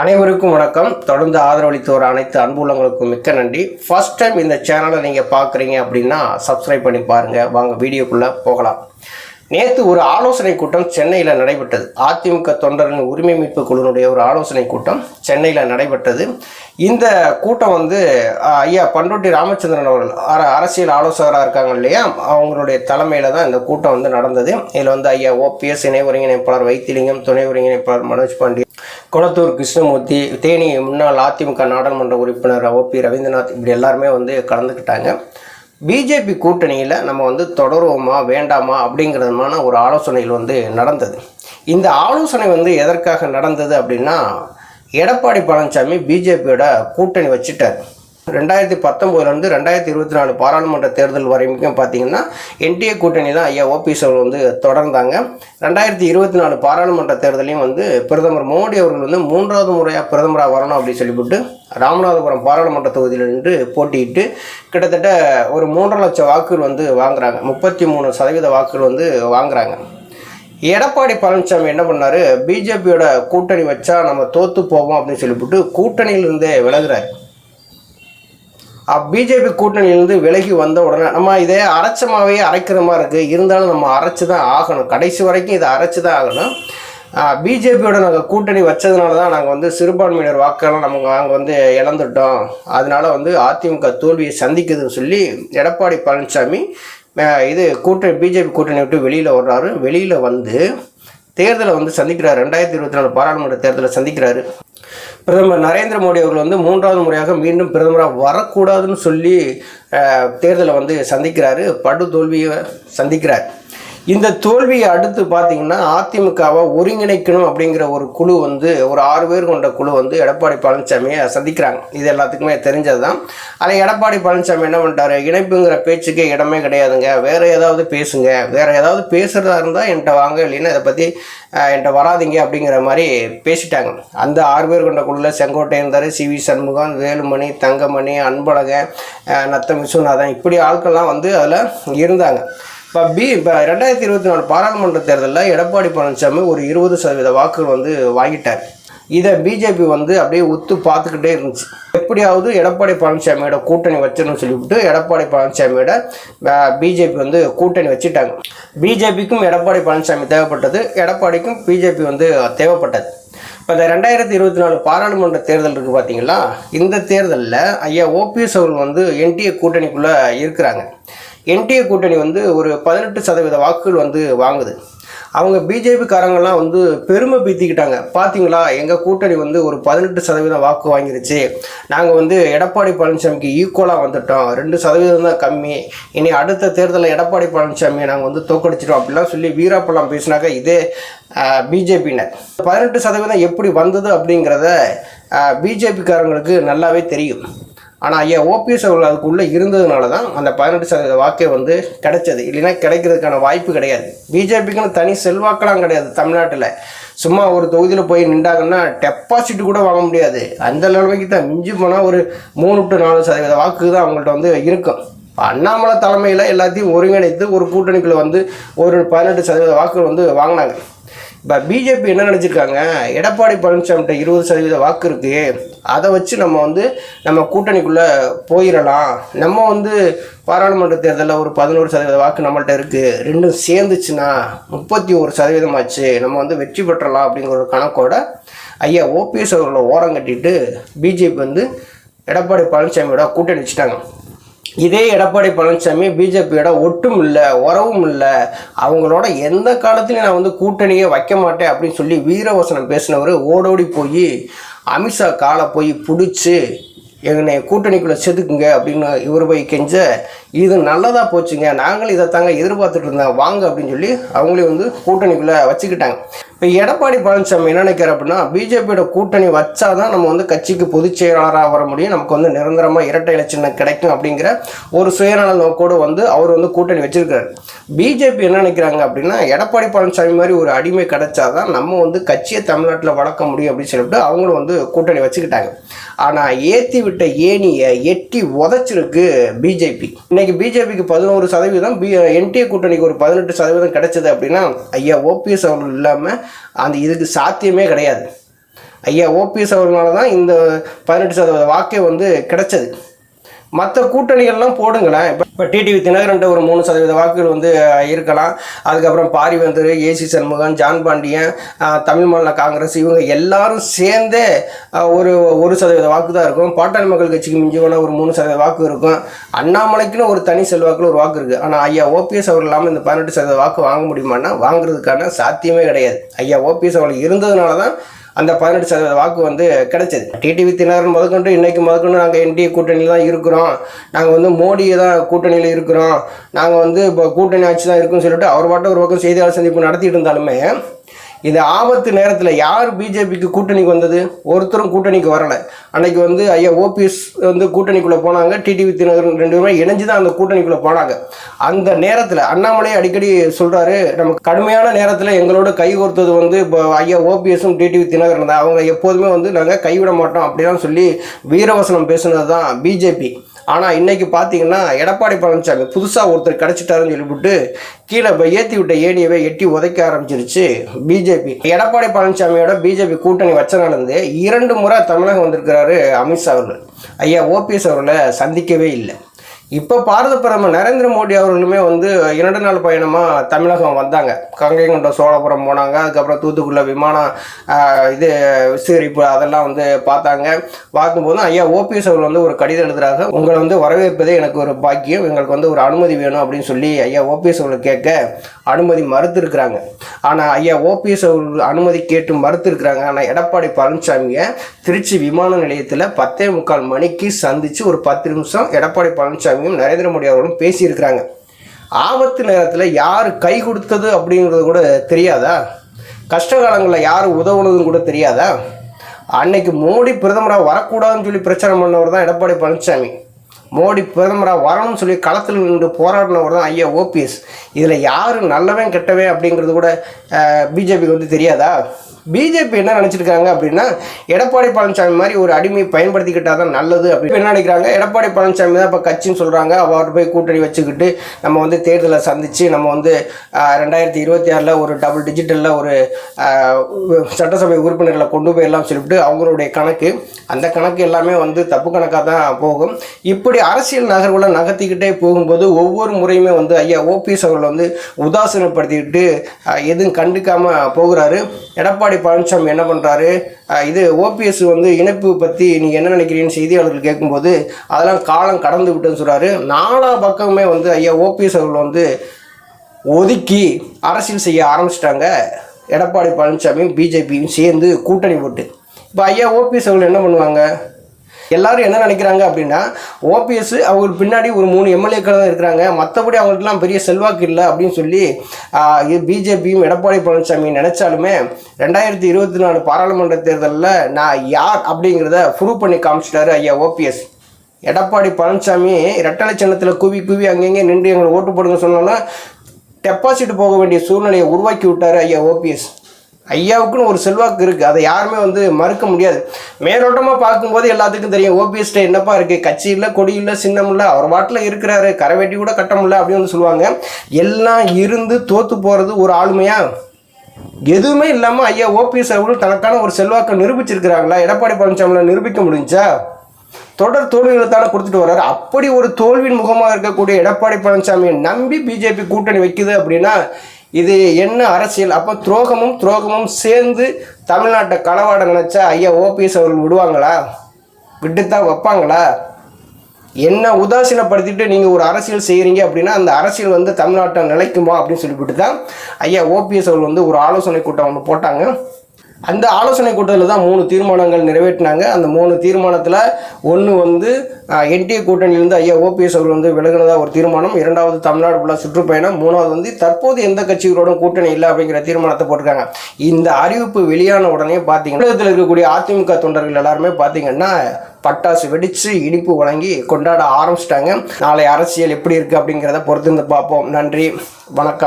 அனைவருக்கும் வணக்கம். தொடர்ந்து ஆதரவளித்து வர அனைத்து அன்புள்ளங்களுக்கும் மிக்க நன்றி. ஃபர்ஸ்ட் டைம் இந்த சேனலை நீங்கள் பார்க்குறீங்க அப்படின்னா சப்ஸ்கிரைப் பண்ணி பாருங்கள் வாங்க வீடியோக்குள்ளே போகலாம். நேற்று ஒரு ஆலோசனை கூட்டம் சென்னையில் நடைபெற்றது. அதிமுக தொண்டரின் உரிமை மீட்பு குழுவினுடைய ஒரு ஆலோசனை கூட்டம் சென்னையில் நடைபெற்றது. இந்த கூட்டம் வந்து ஐயா பண்ருட்டி ராமச்சந்திரன் அவர்கள் அர- அரசியல் ஆலோசகராக இருக்காங்க இல்லையா? அவங்களுடைய தலைமையில் தான் இந்த கூட்டம் வந்து நடந்தது. இதில் வந்து ஐயா ஓபிஎஸ் இணை ஒருங்கிணைப்பாளர் வைத்திலிங்கம் துணை ஒருங்கிணைப்பாளர் மனோஜ் பாண்டி குளத்தூர் கிருஷ்ணமூர்த்தி தேனி முன்னாள் அதிமுக நாடாளுமன்ற உறுப்பினர் ஓபி ரவீந்திரநாத் இப்படி எல்லாருமே வந்து கலந்துக்கிட்டாங்க. பிஜேபி கூட்டணியில் நம்ம வந்து தொடருவோமா வேண்டாமா அப்படிங்கிறதுமான ஒரு ஆலோசனைகள் வந்து நடந்தது. இந்த ஆலோசனை வந்து எதற்காக நடந்தது அப்படின்னா எடப்பாடி பழனிசாமி பிஜேபியோட கூட்டணி வச்சுட்டார். ரெண்டாயிரத்தி பத்தொம்போதுலேருந்து ரெண்டாயிரத்தி இருபத்தி நாலு பாராளுமன்ற தேர்தல் வரைக்கும் பார்த்தீங்கன்னா என்டிஏ கூட்டணி தான் ஐயா ஓபிஎஸ் அவர்கள் வந்து தொடர்ந்தாங்க. ரெண்டாயிரத்தி இருபத்தி நாலு பாராளுமன்ற தேர்தலையும் வந்து பிரதமர் மோடி அவர்கள் வந்து மூன்றாவது முறையாக பிரதமராக வரணும் அப்படின்னு சொல்லிவிட்டு ராமநாதபுரம் பாராளுமன்ற தொகுதியில் நின்று போட்டியிட்டு கிட்டத்தட்ட ஒரு மூன்றரை லட்சம் வாக்குகள் வந்து வாங்குறாங்க. முப்பத்தி மூணு சதவீத வாக்குகள் வந்து வாங்குறாங்க. எடப்பாடி பழனிசாமி என்ன பண்ணார்? பிஜேபியோட கூட்டணி வச்சா நம்ம தோற்று போவோம் அப்படின்னு சொல்லிவிட்டு கூட்டணியிலிருந்தே விலகிறார். பிஜேபி கூட்டணியிலிருந்து விலகி வந்த உடனே நம்ம இதே அரைச்சமாகவே அரைக்கிற மாதிரி இருக்குது இருந்தாலும் நம்ம அரைச்சி தான் ஆகணும். கடைசி வரைக்கும் இதை அரைச்சி தான் ஆகணும் பிஜேபியோட நாங்கள் கூட்டணி வச்சதுனால தான் நாங்கள் வந்து சிறுபான்மையினர் வாக்கெல்லாம் நமக்கு நாங்கள் வந்து இழந்துட்டோம். அதனால வந்து அதிமுக தோல்வியை சந்திக்குதுன்னு சொல்லி எடப்பாடி பழனிசாமி இது கூட்டணி பிஜேபி கூட்டணி விட்டு வெளியில் வர்றாரு. வெளியில் வந்து தேர்தலை வந்து சந்திக்கிறார். ரெண்டாயிரத்தி இருபத்தி நாலு பாராளுமன்ற தேர்தலை சந்திக்கிறாரு. பிரதமர் நரேந்திர மோடி அவர்கள் வந்து மூன்றாவது முறையாக மீண்டும் பிரதமராக வரக்கூடாதுன்னு சொல்லி தேர்தலை வந்து சந்திக்கிறாரு. படு தோல்வியை சந்திக்கிறார். இந்த தோல்வியை அடுத்து பார்த்தீங்கன்னா அதிமுகவை ஒருங்கிணைக்கணும் அப்படிங்கிற ஒரு குழு வந்து ஒரு ஆறு பேர் கொண்ட குழு வந்து எடப்பாடி பழனிசாமியை சந்திக்கிறாங்க. இது எல்லாத்துக்குமே தெரிஞ்சது தான் அதில் எடப்பாடி பழனிசாமி என்ன பண்ணிட்டாரு? இணைப்புங்கிற பேச்சுக்கே இடமே கிடையாதுங்க. வேற ஏதாவது பேசுங்க. வேற ஏதாவது பேசுகிறதா இருந்தால் என்கிட்ட வாங்க. இல்லைன்னா இதை பற்றி என்கிட்ட வராதீங்க அப்படிங்கிற மாதிரி பேசிட்டாங்க. அந்த ஆறு பேர் கொண்ட குழுவில் செங்கோட்டை இருந்தார் சி வி சண்முகம் வேலுமணி தங்கமணி அன்பழகன் நத்தம் விஸ்வநாதன் இப்படி ஆட்கள்லாம் வந்து அதில் இருந்தாங்க. இப்போ பி இப்போ ரெண்டாயிரத்தி இருபத்தி நாலு பாராளுமன்ற தேர்தலில் எடப்பாடி பழனிசாமி ஒரு இருபது சதவீத வாக்குகள் வந்து வாங்கிட்டார். இதை பிஜேபி வந்து அப்படியே உத்து பார்த்துக்கிட்டே இருந்துச்சு. எப்படியாவது எடப்பாடி பழனிசாமியோட கூட்டணி வச்சிடணும்னு சொல்லிவிட்டு எடப்பாடி பழனிசாமியோட பிஜேபி வந்து கூட்டணி வச்சுட்டாங்க. பிஜேபிக்கும் எடப்பாடி பழனிசாமி தேவைப்பட்டது எடப்பாடிக்கும் பிஜேபி வந்து தேவைப்பட்டது. இப்போ இந்த ரெண்டாயிரத்தி இருபத்தி நாலு பாராளுமன்ற தேர்தல் இருக்குது பார்த்தீங்களா இந்த தேர்தலில் ஐயா ஓபிஎஸ் அவர்கள் வந்து என்டிஏ கூட்டணிக்குள்ளே இருக்கிறாங்க. என்டிஏ கூட்டணி வந்து ஒரு பதினெட்டு சதவீத வாக்குகள் வந்து வாங்குது. அவங்க பிஜேபிக்காரங்கெல்லாம் வந்து பெருமை பீத்திக்கிட்டாங்க. பார்த்தீங்களா எங்கள் கூட்டணி வந்து ஒரு பதினெட்டு சதவீதம் வாக்கு வாங்கிருச்சு. நாங்கள் வந்து எடப்பாடி பழனிசாமிக்கு ஈக்குவலாக வந்துட்டோம். ரெண்டு சதவீதம் தான் கம்மி. இனி அடுத்த தேர்தலில் எடப்பாடி பழனிசாமியை நாங்கள் வந்து தோக்கடிச்சிட்டோம் அப்படிலாம் சொல்லி வீராப்பெல்லாம் பேசினாக்க இதே பிஜேபியினர். பதினெட்டு சதவீதம் எப்படி வந்தது அப்படிங்கிறத பிஜேபிக்காரங்களுக்கு நல்லாவே தெரியும். ஆனால் ஐயா ஓபிஎஸ் அவர்கள் அதுக்குள்ளே இருந்ததுனால தான் அந்த பதினெட்டு சதவீத வாக்கே வந்து கிடைச்சது. இல்லைன்னா கிடைக்கிறதுக்கான வாய்ப்பு கிடையாது. பிஜேபிக்குன்னு தனி செல்வாக்கெல்லாம் கிடையாது தமிழ்நாட்டில். சும்மா ஒரு தொகுதியில் போய் நின்றாங்கன்னா டெபாசிட் கூட வாங்க முடியாது. அந்த நிலைமைக்கு தான் மிஞ்சி போனால் ஒரு மூணு டு நாலு சதவீத வாக்கு தான் அவங்கள்ட்ட வந்து இருக்கும். அண்ணாமலை தலைமையில் எல்லாத்தையும் ஒருங்கிணைத்து ஒரு கூட்டணிக்குள்ள வந்து ஒரு பதினெட்டு சதவீத வாக்குகள் வந்து வாங்கினாங்க. இப்போ பிஜேபி என்ன நினச்சிருக்காங்க? எடப்பாடி பழனிசாமிகிட்ட இருபது சதவீத வாக்கு இருக்குது அதை வச்சு நம்ம வந்து நம்ம கூட்டணிக்குள்ளே போயிடலாம். நம்ம வந்து பாராளுமன்ற தேர்தலில் ஒரு பதினோரு சதவீத வாக்கு நம்மள்ட்ட இருக்குது ரெண்டும் சேர்ந்துச்சுன்னா முப்பத்தி ஒரு சதவீதம் ஆச்சு நம்ம வந்து வெற்றி பெற்றலாம் அப்படிங்கிற ஒரு கணக்கோட ஐயா ஓபிஎஸ் அவர்களை ஓரம் கட்டிட்டு பிஜேபி வந்து எடப்பாடி பழனிசாமியோட கூட்டணி வச்சுட்டாங்க. இதே எடப்பாடி பழனிசாமி பிஜேபியோட ஒட்டும் இல்லை உறவும் இல்லை அவங்களோட எந்த காலத்துலையும் நான் வந்து கூட்டணியே வைக்க மாட்டேன் அப்படின்னு சொல்லி வீரவசனம் பேசினவர் ஓடோடி போய் அமித்ஷா காலை போய் பிடிச்சி என்னை கூட்டணிக்குள்ளே செதுக்குங்க அப்படின்னு இவர் போய் கெஞ்ச இது நல்லதாக போச்சுங்க. நாங்களும் இதை தாங்க எதிர்பார்த்துட்டு இருந்தோம். வாங்க அப்படின்னு சொல்லி அவங்களே வந்து கூட்டணிக்குள்ளே வச்சுக்கிட்டாங்க. இப்போ எடப்பாடி பழனிசாமி என்ன நினைக்கிறார் அப்படின்னா பிஜேபியோட கூட்டணி வச்சாதான் நம்ம வந்து கட்சிக்கு பொதுச் செயலாளராக வர முடியும். நமக்கு வந்து நிரந்தரமாக இரட்டை இலச்சின்னம் கிடைக்கும் அப்படிங்கிற ஒரு சுயநல நோக்கோடு வந்து அவர் வந்து கூட்டணி வச்சிருக்காரு பிஜேபி என்ன நினைக்கிறாங்க அப்படின்னா எடப்பாடி பழனிசாமி மாதிரி ஒரு அடிமை கிடைச்சாதான் நம்ம வந்து கட்சியை தமிழ்நாட்டில் வளர்க்க முடியும் அப்படின்னு சொல்லிட்டு அவங்களும் வந்து கூட்டணி வச்சுக்கிட்டாங்க. ஆனால் ஏற்றி விட்ட ஏணியை எட்டி உதச்சிருக்கு பிஜேபி. இன்னைக்கு பிஜேபிக்கு பதினோரு சதவீதம் பி என்டிஏ கூட்டணிக்கு ஒரு பதினெட்டு சதவீதம் கிடைச்சது அப்படின்னா ஐயா ஓபிஎஸ் அவர்கள் இல்லாமல் அந்த இதுக்கு சாத்தியமே கிடையாது. ஐயா ஓபிஎஸ் அவர்களால தான் இந்த பதினெட்டு சதவீத வாக்கே வந்து கிடைச்சது. மற்ற கூட்டணிகள்லாம் போடுங்களேன். இப்போ இப்போ டிடிவி தினகரன்ட்டு ஒரு மூணு சதவீத வாக்குகள் வந்து இருக்கலாம். அதுக்கப்புறம் பாரிவேந்தர் ஏசி சண்முகம் ஜான் பாண்டியன் தமிழ் மாநில காங்கிரஸ் இவங்க எல்லாரும் சேர்ந்தே ஒரு ஒரு சதவீத வாக்கு தான் இருக்கும். பாட்டாளி மக்கள் கட்சிக்கு மிஞ்சி போனால் ஒரு மூணு சதவீத வாக்கு இருக்கும். அண்ணாமலைக்குன்னு ஒரு தனி செல்வாக்கில் ஒரு வாக்கு இருக்குது ஆனால் ஐயா ஓபிஎஸ் அவர் இல்லாமல் இந்த பதினெட்டு சதவீத வாக்கு வாங்க முடியுமான்னா வாங்குறதுக்கான சாத்தியமே கிடையாது. ஐயா ஓபிஎஸ் அவர்கள் இருந்ததுனால தான் அந்த பதினெட்டு சதவீத வாக்கு வந்து கிடைச்சது. டிடிவி தினகரன் முதற்கொண்டு இன்னைக்கு முதற்கொண்டு நாங்கள் என்டிஏ கூட்டணியில் தான் இருக்கிறோம். நாங்கள் வந்து மோடியை தான் கூட்டணியில் இருக்கிறோம். நாங்கள் வந்து இப்போ கூட்டணி ஆட்சி தான் இருக்குன்னு சொல்லிட்டு அவர் பாட்டு ஒரு பக்கம் செய்தியாளர் சந்திப்பு நடத்திட்டு இருந்தாலுமே இந்த ஆபத்து நேரத்தில் யார் பிஜேபிக்கு கூட்டணிக்கு வந்தது? ஒருத்தரும் கூட்டணிக்கு வரலை. அன்னைக்கு வந்து ஐயா ஓபிஎஸ் வந்து கூட்டணிக்குள்ளே போனாங்க. டிடிவி தினகரன் ரெண்டு பேரும் இணைஞ்சு தான் அந்த கூட்டணிக்குள்ளே போனாங்க. அந்த நேரத்தில் அண்ணாமலை அடிக்கடி சொல்கிறாரு நமக்கு கடுமையான நேரத்தில் எங்களோட கைகோர்த்தது வந்து இப்போ ஐயா ஓபிஎஸும் டிடிவி தினகரன் தான். அவங்க எப்போதுமே வந்து நாங்கள் கைவிட மாட்டோம் அப்படிலாம் சொல்லி வீரவசனம் பேசுனது தான் பிஜேபி. ஆனால் இன்னைக்கு பார்த்தீங்கன்னா எடப்பாடி பழனிசாமி புதுசாக ஒருத்தர் கிடச்சிட்டாருன்னு சொல்லிவிட்டு கீழே இப்போ ஏற்றி விட்ட ஏடியவை எட்டி உதைக்க ஆரம்பிச்சிருச்சு பிஜேபி. எடப்பாடி பழனிசாமியோட பிஜேபி கூட்டணி வச்சனாலேருந்து இரண்டு முறை தமிழகம் வந்திருக்கிறாரு அமித்ஷா அவர்கள். ஐயா ஓபிஎஸ் அவர்களை சந்திக்கவே இல்லை. இப்போ பாரத பிரதமர் நரேந்திர மோடி அவர்களுமே வந்து இரண்டு நாள் பயணமாக தமிழகம் வந்தாங்க. கங்கை கொண்ட சோழபுரம் போனாங்க. அதுக்கப்புறம் தூத்துக்குள்ள விமானம் இது விசுகரிப்பு அதெல்லாம் வந்து பார்த்தாங்க. பார்க்கும்போது ஐயா ஓபிஎஸ் அவர்கள் வந்து ஒரு கடிதம் எழுதுறாங்க. உங்களை வந்து வரவேற்பதே எனக்கு ஒரு பாக்கியம். எங்களுக்கு வந்து ஒரு அனுமதி வேணும் அப்படின்னு சொல்லி ஐயா ஓபிஎஸ் அவர்கள் கேட்க அனுமதி மறுத்துருக்குறாங்க. ஆனால் ஐயா ஓபிஎஸ் அவர்கள் அனுமதி கேட்டு மறுத்துருக்குறாங்க. ஆனால் எடப்பாடி பழனிசாமியை திருச்சி விமான நிலையத்தில் பத்தே முக்கால் மணிக்கு சந்தித்து ஒரு பத்து நிமிஷம் எடப்பாடி பழனிசாமி பழனிசாமியும் நரேந்திர மோடி அவர்களும் பேசியிருக்கிறாங்க. ஆபத்து நேரத்தில் யார் கை கொடுத்தது அப்படிங்கிறது கூட தெரியாதா? கஷ்ட காலங்களில் யார் உதவுனதுன்னு கூட தெரியாதா? அன்னைக்கு மோடி பிரதமராக வரக்கூடாதுன்னு சொல்லி பிரச்சாரம் பண்ணவர் தான் எடப்பாடி பழனிசாமி மோடி பிரதமராக வரணும்னு சொல்லி களத்தில் நின்று போராடினவர் தான் ஐயா ஓபிஎஸ் இதில் யார் நல்லவன் கெட்டவன் அப்படிங்கிறது கூட பிஜேபிக்கு வந்து தெரியாதா? பிஜேபி என்ன நினச்சிருக்காங்க அப்படின்னா எடப்பாடி பழனிசாமி மாதிரி ஒரு அடிமையை பயன்படுத்திக்கிட்டால் தான் நல்லது அப்படின்னு என்ன நினைக்கிறாங்க? எடப்பாடி பழனிசாமி தான் இப்போ கட்சின்னு சொல்கிறாங்க அவர் போய் கூட்டணி வச்சுக்கிட்டு நம்ம வந்து தேர்தலை சந்தித்து நம்ம வந்து ரெண்டாயிரத்தி இருபத்தி ஆறில் ஒரு டபுள் டிஜிட்டலில் ஒரு சட்டசபை உறுப்பினர்களை கொண்டு போயிடலாம் சொல்லிவிட்டு அவங்களுடைய கணக்கு அந்த கணக்கு எல்லாமே வந்து தப்பு கணக்காக தான் போகும். இப்படி அரசியல் நகர்வுகளை நகர்த்திக்கிட்டே போகும்போது ஒவ்வொரு முறையுமே வந்து ஐயா ஓபிஎஸ் அவர்கள் வந்து உதாசீனப்படுத்திக்கிட்டு எதுவும் கண்டுக்காமல் போகிறாரு. எடப்பாடி பழனிசாமி என்ன பண்ணுறாரு இது ஓபிஎஸ் வந்து இணைப்பு பற்றி நீங்கள் என்ன நினைக்கிறீங்கன்னு செய்தியாளர்கள் கேட்கும்போது அதெல்லாம் காலம் கடந்து விட்டுன்னு சொல்கிறாரு நாலா பக்கமுமே வந்து ஐயா ஓபிஎஸ் அவர்கள் வந்து ஒதுக்கி அரசியல் செய்ய ஆரம்பிச்சிட்டாங்க. எடப்பாடி பழனிசாமியும் பிஜேபியும் சேர்ந்து கூட்டணி போட்டு. இப்போ ஐயா ஓபிஎஸ் அவர்கள் என்ன பண்ணுவாங்க? எல்லாரும் என்ன நினைக்கிறாங்க அப்படின்னா ஓபிஎஸ் அவங்களுக்கு பின்னாடி ஒரு மூணு எம்எல்ஏக்கள் தான் இருக்கிறாங்க. மற்றபடி அவங்களுக்குலாம் பெரிய செல்வாக்கு இல்லை அப்படின்னு சொல்லி பிஜேபியும் எடப்பாடி பழனிசாமி நினைச்சாலுமே ரெண்டாயிரத்தி இருபத்தி நாலு பாராளுமன்ற தேர்தலில் நான் யார் அப்படிங்கிறத ப்ரூவ் பண்ணி காமிச்சிட்டாரு ஐயா ஓபிஎஸ் எடப்பாடி பழனிசாமி இரட்டலை சின்னத்தில் குவி குவி அங்கங்கே நின்று எங்களை ஓட்டு போடுங்க சொன்னாலும் டெபாசிட் போக வேண்டிய சூழ்நிலையை உருவாக்கி விட்டார் ஐயா ஓபிஎஸ் ஐயாவுக்குன்னு ஒரு செல்வாக்கு இருக்குது அதை யாருமே வந்து மறுக்க முடியாது. மேலோட்டமாக பார்க்கும்போது எல்லாத்துக்கும் தெரியும். ஓபிஎஸ்ட என்னப்பா இருக்குது கட்சி இல்லை கொடி இல்லை சின்னம் இல்லை. அவர் பாட்டில் இருக்கிறாரு. கரைவேட்டி கூட கட்ட முடியல அப்படின்னு சொல்லுவாங்க. எல்லாம் இருந்து தோற்று போகிறது ஒரு ஆளுமையாக எதுவுமே இல்லாமல் ஐயா ஓபிஎஸ் அவர்கள் தனக்கான ஒரு செல்வாக்கை நிரூபிச்சிருக்கிறாங்களா? எடப்பாடி பழனிசாமியில் நிரூபிக்க முடிஞ்சா? தொடர் தோல்விகளை தானே கொடுத்துட்டு வர்றாரு. அப்படி ஒரு தோல்வியின் முகமாக இருக்கக்கூடிய எடப்பாடி பழனிசாமியை நம்பி பிஜேபி கூட்டணி வைக்குது அப்படின்னா இது என்ன அரசியல்? அப்போ துரோகமும் துரோகமும் சேர்ந்து தமிழ்நாட்டை களவாட நினச்சா ஐயா ஓபிஎஸ் அவர்கள் விடுவாங்களா? விட்டுத்தான் வைப்பாங்களா? என்ன உதாசீனப்படுத்திட்டு நீங்கள் ஒரு அரசியல் செய்கிறீங்க அப்படின்னா அந்த அரசியல் வந்து தமிழ்நாட்டை நிலைக்குமா அப்படின்னு சொல்லிவிட்டு தான் ஐயா ஓபிஎஸ் அவர்கள் வந்து ஒரு ஆலோசனை கூட்டம் ஒன்று போட்டாங்க. அந்த ஆலோசனை கூட்டத்தில் தான் மூணு தீர்மானங்கள் நிறைவேற்றினாங்க. அந்த மூணு தீர்மானத்தில் ஒன்று வந்து என்டிஏ கூட்டணியிலிருந்து ஐயா ஓபிஎஸ் அவர்கள் வந்து விலகினதாக ஒரு தீர்மானம். இரண்டாவது தமிழ்நாடு ஃபுல்லாக சுற்றுப்பயணம். மூணாவது வந்து தற்போது எந்த கட்சிகளோடும் கூட்டணி இல்லை அப்படிங்கிற தீர்மானத்தை போட்டிருக்காங்க. இந்த அறிவிப்பு வெளியான உடனே பார்த்தீங்கன்னா தமிழகத்தில் இருக்கக்கூடிய அதிமுக தொண்டர்கள் எல்லாருமே பார்த்தீங்கன்னா பட்டாசு வெடித்து இனிப்பு வழங்கி கொண்டாட ஆரம்பிச்சிட்டாங்க. நாளை அரசியல் எப்படி இருக்குது அப்படிங்கிறத பொறுத்திருந்து பார்ப்போம். நன்றி. வணக்கம்.